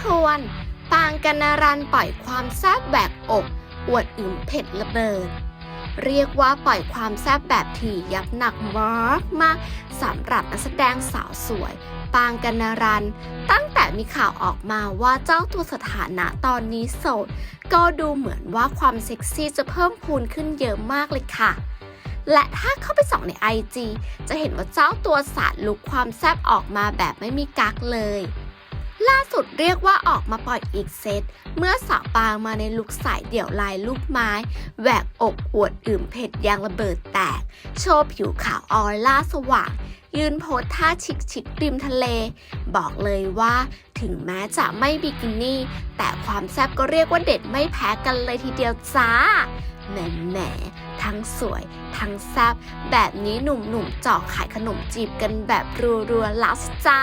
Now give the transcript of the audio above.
ทวน ปางกนารันปล่อยความแซบแหวกอกอวดอึมเผ็ดระเบิด เรียกว่าปล่อยความแซบแบบถี่ยับหนักมากมากสำหรับนักแสดงสาวสวย ปางกนารัน ตั้งแต่มีข่าวออกมาว่าเจ้าตัวสถานะตอนนี้โสด ก็ดูเหมือนว่าความเซ็กซี่จะเพิ่มพูนขึ้นเยอะมากเลยค่ะและถ้าเข้าไปส่องใน IG จะเห็นว่าเจ้าตัวสาดลุกความแซบออกมาแบบไม่มีกักเลย ล่าสุดเรียกว่าออกมาปล่อยอีกเซต เมื่อสาวปางมาในลุคสายเดี่ยวลายลูกไม้ แหวกอกอวดอื่มเผ็ดยางระเบิดแตก โชว์ผิวขาวออร่าสว่าง ยืนโพสท่าชิคชิคริมทะเล บอกเลยว่าถึงแม้จะไม่บิกินี่ แต่ความแซ่บก็เรียกว่าเด็ดไม่แพ้กันเลยทีเดียวจ้าแหมแหมทั้งสวย ทั้งแซ่บแบบนี้หนุ่มๆเจาะขายขนมจีบกันแบบรัวๆแล้วสิจ้า